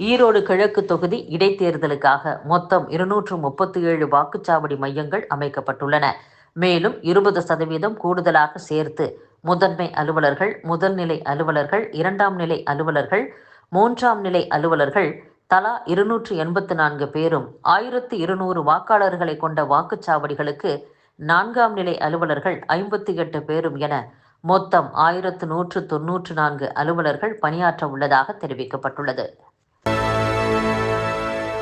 ஈரோடு கிழக்கு தொகுதி இடைத்தேர்தலுக்காக மொத்தம் இருநூற்று முப்பத்தி ஏழு வாக்குச்சாவடி மையங்கள் அமைக்கப்பட்டுள்ளன. மேலும் இருபது சதவீதம் கூடுதலாக சேர்த்து முதன்மை அலுவலர்கள் முதல்நிலை அலுவலர்கள் இரண்டாம் நிலை அலுவலர்கள் மூன்றாம் நிலை அலுவலர்கள் தலா இருநூற்று எண்பத்து நான்கு பேரும் ஆயிரத்து இருநூறு வாக்காளர்களை கொண்ட வாக்குச்சாவடிகளுக்கு நான்காம் நிலை அலுவலர்கள் ஐம்பத்தி எட்டு பேரும் என மொத்தம் ஆயிரத்து நூற்று தொன்னூற்று நான்கு அலுவலர்கள் பணியாற்ற உள்ளதாக தெரிவிக்கப்பட்டுள்ளது.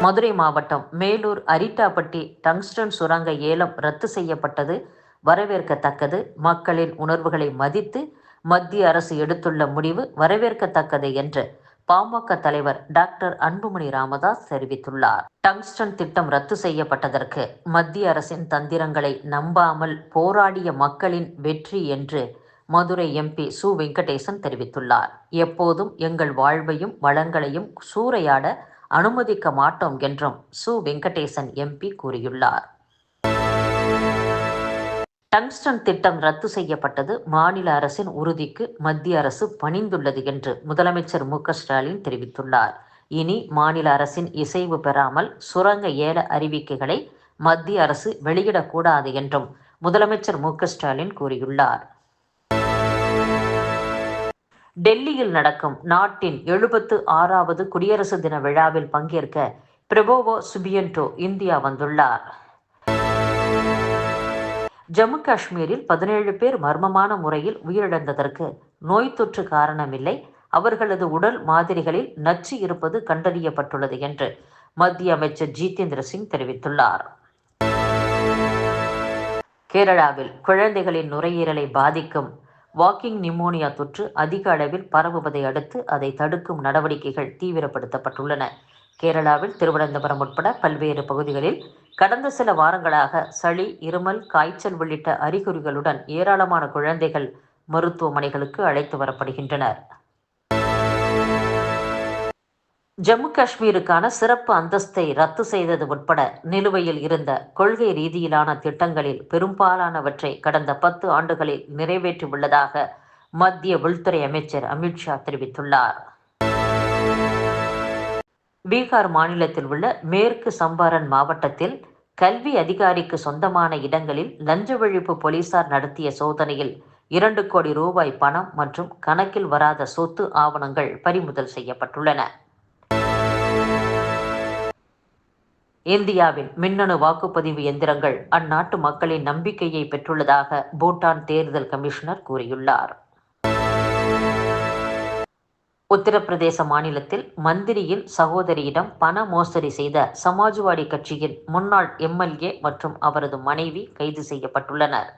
மதுரை மாவட்டம் மேலூர் அரிட்டாப்பட்டி டங்ஸ்டன் சுரங்க ஏலம் ரத்து செய்யப்பட்டது. வரவேற்கத்தக்கது. மக்களின் உணர்வுகளை மதித்து மத்திய அரசு எடுத்துள்ள முடிவு வரவேற்கத்தக்கது என்று பாமக தலைவர் டாக்டர் அன்புமணி ராமதாஸ் தெரிவித்துள்ளார். டங்ஸ்டன் திட்டம் ரத்து செய்யப்பட்டதற்கு மத்திய அரசின் தந்திரங்களை நம்பாமல் போராடிய மக்களின் வெற்றி என்று மதுரை எம்பி சு வெங்கடேசன் தெரிவித்துள்ளார். எப்போதும் எங்கள் வாழ்வையும் வளங்களையும் சூறையாட அனுமதிக்க மாட்டோம் என்றும் சு. வெங்கடேசன் எம்பி கூறியுள்ளார். டங்ஸ்டன் திட்டம் ரத்து செய்யப்பட்டது. மாநில அரசின் உறுதிக்கு மத்திய அரசு பணிந்துள்ளது என்று முதலமைச்சர் மு. ஸ்டாலின் தெரிவித்துள்ளார். இனி மாநில அரசின் இசைவு பெறாமல் சுரங்க ஏல அறிவிக்கைகளை மத்திய அரசு வெளியிடக்கூடாது என்றும் முதலமைச்சர் மு. ஸ்டாலின் கூறியுள்ளார். டெல்லியில் நடக்கும் நாட்டின் எழுபத்து ஆறாவது குடியரசு தின விழாவில் பங்கேற்க பிரபோவோ சுபியன்டோ இந்தியா வந்துள்ளார். ஜம்மு காஷ்மீரில் பதினேழு பேர் மர்மமான முறையில் உயிரிழந்ததற்கு நோய் தொற்று காரணமில்லை. அவர்களது உடல் மாதிரிகளில் நச்சு இருப்பது கண்டறியப்பட்டுள்ளது என்று மத்திய அமைச்சர் ஜிதேந்திர சிங் தெரிவித்துள்ளார். கேரளாவில் குழந்தைகளின் நுரையீரலை பாதிக்கும் வாக்கிங் நிமோனியா தொற்று அதிக அளவில் பரவுவதை அடுத்து அதை தடுக்கும் நடவடிக்கைகள் தீவிரப்படுத்தப்பட்டுள்ளன. கேரளாவில் திருவனந்தபுரம் உட்பட பல்வேறு பகுதிகளில் கடந்த சில வாரங்களாக சளி இருமல் காய்ச்சல் உள்ளிட்ட அறிகுறிகளுடன் ஏராளமான குழந்தைகள் மருத்துவமனைகளுக்கு அழைத்து வரப்படுகின்றனர். ஜம்மு காஷ்மீருக்கான சிறப்பு அந்தஸ்தை ரத்து செய்தது உட்பட நிலுவையில் இருந்த கொள்கை ரீதியிலான திட்டங்களில் பெரும்பாலானவற்றை கடந்த பத்து ஆண்டுகளில் நிறைவேற்றியுள்ளதாக மத்திய உள்துறை அமைச்சர் அமித்ஷா தெரிவித்துள்ளார். பீகார் மாநிலத்தில் உள்ள மேற்கு சம்பாரன் மாவட்டத்தில் கல்வி அதிகாரிக்கு சொந்தமான இடங்களில் லஞ்ச ஒழிப்பு போலீசார் நடத்திய சோதனையில் இரண்டு கோடி ரூபாய் பணம் மற்றும் கணக்கில் வராத சொத்து ஆவணங்கள் பறிமுதல் செய்யப்பட்டுள்ளன. இந்தியாவின் மின்னணு வாக்குப்பதிவு எந்திரங்கள் அந்நாட்டு மக்களின் நம்பிக்கையை பெற்றுள்ளதாக பூட்டான் தேர்தல் கமிஷனர் கூறியுள்ளார். உத்தரப்பிரதேச மாநிலத்தில் மந்திரியின் சகோதரியிடம் பண மோசடி செய்த சமாஜ்வாடி கட்சியின் முன்னாள் எம்எல்ஏ மற்றும் அவரது மனைவி கைது செய்யப்பட்டுள்ளனர்.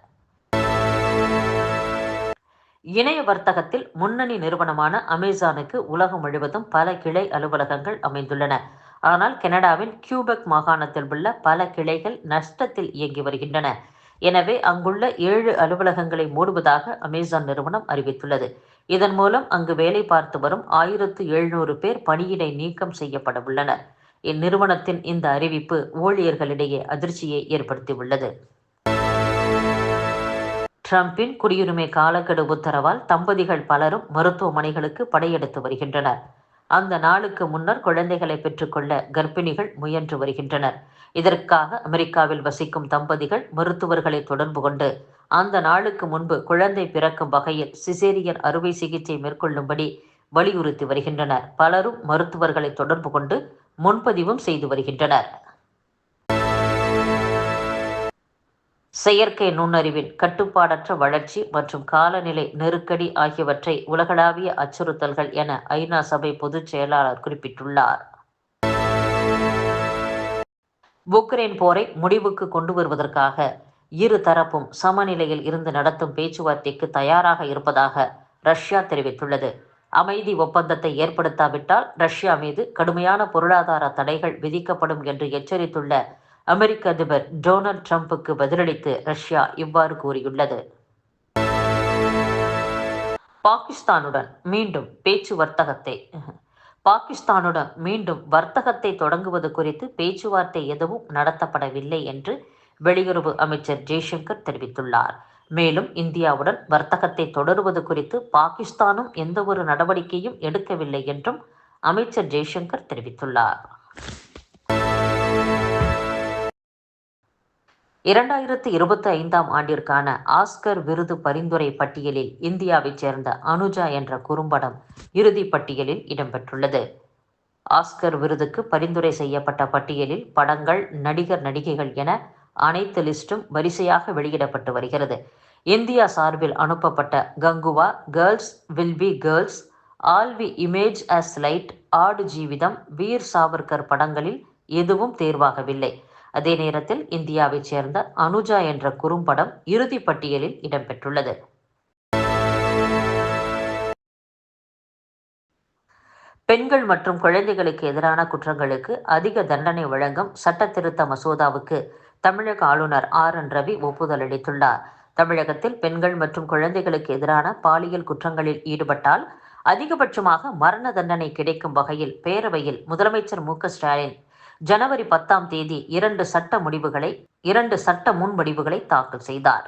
இணைய வர்த்தகத்தில் முன்னணி நிறுவனமான அமேசானுக்கு உலகம் முழுவதும் பல கிளை அலுவலகங்கள் அமைந்துள்ளன. ஆனால் கனடாவின் கியூபெக் மாகாணத்தில் உள்ள பல கிளைகள் நஷ்டத்தில் இயங்கி வருகின்றன. எனவே அங்குள்ள ஏழு அலுவலகங்களை மூடுவதாக அமேசான் நிறுவனம் அறிவித்துள்ளது. இதன் மூலம் அங்கு வேலை பார்த்து வரும் ஆயிரத்து எழுநூறு பேர் பணியிடை நீக்கம் செய்யப்பட உள்ளனர். இந்நிறுவனத்தின் இந்த அறிவிப்பு ஊழியர்களிடையே அதிர்ச்சியை ஏற்படுத்தியுள்ளது. ட்ரம்பின் குடியுரிமை காலக்கெடு உத்தரவால் தம்பதிகள் பலரும் மருத்துவமனைகளுக்கு படையெடுத்து வருகின்றனர். அந்த நாளுக்கு முன்னர் குழந்தைகளை பெற்றுக்கொள்ள கர்ப்பிணிகள் முயன்று வருகின்றனர். இதற்காக அமெரிக்காவில் வசிக்கும் தம்பதிகள் மருத்துவர்களை தொடர்பு கொண்டு அந்த நாளுக்கு முன்பு குழந்தை பிறக்கும் வகையில் சிசேரியன் அறுவை சிகிச்சை மேற்கொள்ளும்படி வலியுறுத்தி வருகின்றனர். பலரும் மருத்துவர்களை தொடர்பு கொண்டு முன்பதிவும் செய்து வருகின்றனர். செயற்கை நுண்ணறிவின் கட்டுப்பாடற்ற வளர்ச்சி மற்றும் காலநிலை நெருக்கடி ஆகியவற்றை உலகளாவிய அச்சுறுத்தல்கள் என ஐநா சபை பொதுச் செயலாளர் குறிப்பிட்டுள்ளார். உக்ரைன் போரை முடிவுக்கு கொண்டு வருவதற்காக இரு தரப்பும் சமநிலையில் இருந்து நடத்தும் பேச்சுவார்த்தைக்கு தயாராக இருப்பதாக ரஷ்யா தெரிவித்துள்ளது. அமைதி ஒப்பந்தத்தை ஏற்படுத்தாவிட்டால் ரஷ்யா மீது கடுமையான பொருளாதார தடைகள் விதிக்கப்படும் என்று எச்சரித்துள்ள அமெரிக்க அதிபர் டொனால்ட் ட்ரம்புக்கு பதிலளித்து ரஷ்யா இவ்வாறு கூறியுள்ளது. பாகிஸ்தானுடன் மீண்டும் பேச்சு வர்த்தகத்தை பாகிஸ்தானுடன் மீண்டும் வர்த்தகத்தை தொடங்குவது குறித்து பேச்சுவார்த்தை எதுவும் நடத்தப்படவில்லை என்று வெளியுறவு அமைச்சர் ஜெய்சங்கர் தெரிவித்துள்ளார். மேலும் இந்தியாவுடன் வர்த்தகத்தை தொடருவது குறித்து பாகிஸ்தானும் எந்த ஒரு நடவடிக்கையும் எடுக்கவில்லை என்றும் அமைச்சர் ஜெய்சங்கர் தெரிவித்துள்ளார். இரண்டாயிரத்து இருபத்தி ஐந்தாம் ஆண்டிற்கான ஆஸ்கர் விருது பரிந்துரை பட்டியலில் இந்தியாவைச் சேர்ந்த அனுஜா என்ற குறும்படம் இறுதிப் பட்டியலில் இடம்பெற்றுள்ளது. ஆஸ்கர் விருதுக்கு பரிந்துரை செய்யப்பட்ட பட்டியலில் படங்கள் நடிகர் நடிகைகள் என அனைத்து லிஸ்டும் வரிசையாக வெளியிடப்பட்டு வருகிறது. இந்தியா சார்பில் அனுப்பப்பட்ட Kanguva girls will be girls all we imagine as light Aadu Jeevitham Veer Savarkar படங்களில் எதுவும் தேர்வாகவில்லை. அதே நேரத்தில் இந்தியாவைச் சேர்ந்த அனுஜா என்ற குறும்படம் இறுதி பட்டியலில் இடம்பெற்றுள்ளது. பெண்கள் மற்றும் குழந்தைகளுக்கு எதிரான குற்றங்களுக்கு அதிக தண்டனை வழங்கும் சட்ட திருத்த மசோதாவுக்கு தமிழக ஆளுநர் ஆர் என் ரவி ஒப்புதல் அளித்துள்ளார். தமிழகத்தில் பெண்கள் மற்றும் குழந்தைகளுக்கு எதிரான பாலியல் குற்றங்களில் ஈடுபட்டால் அதிகபட்சமாக மரண தண்டனை கிடைக்கும் வகையில் பேரவையில் முதலமைச்சர் மு ஸ்டாலின் ஜனவரி பத்தாம் தேதி இரண்டு சட்ட முடிவுகளை இரண்டு சட்ட முன்வடிவுகளை தாக்கல் செய்தார்.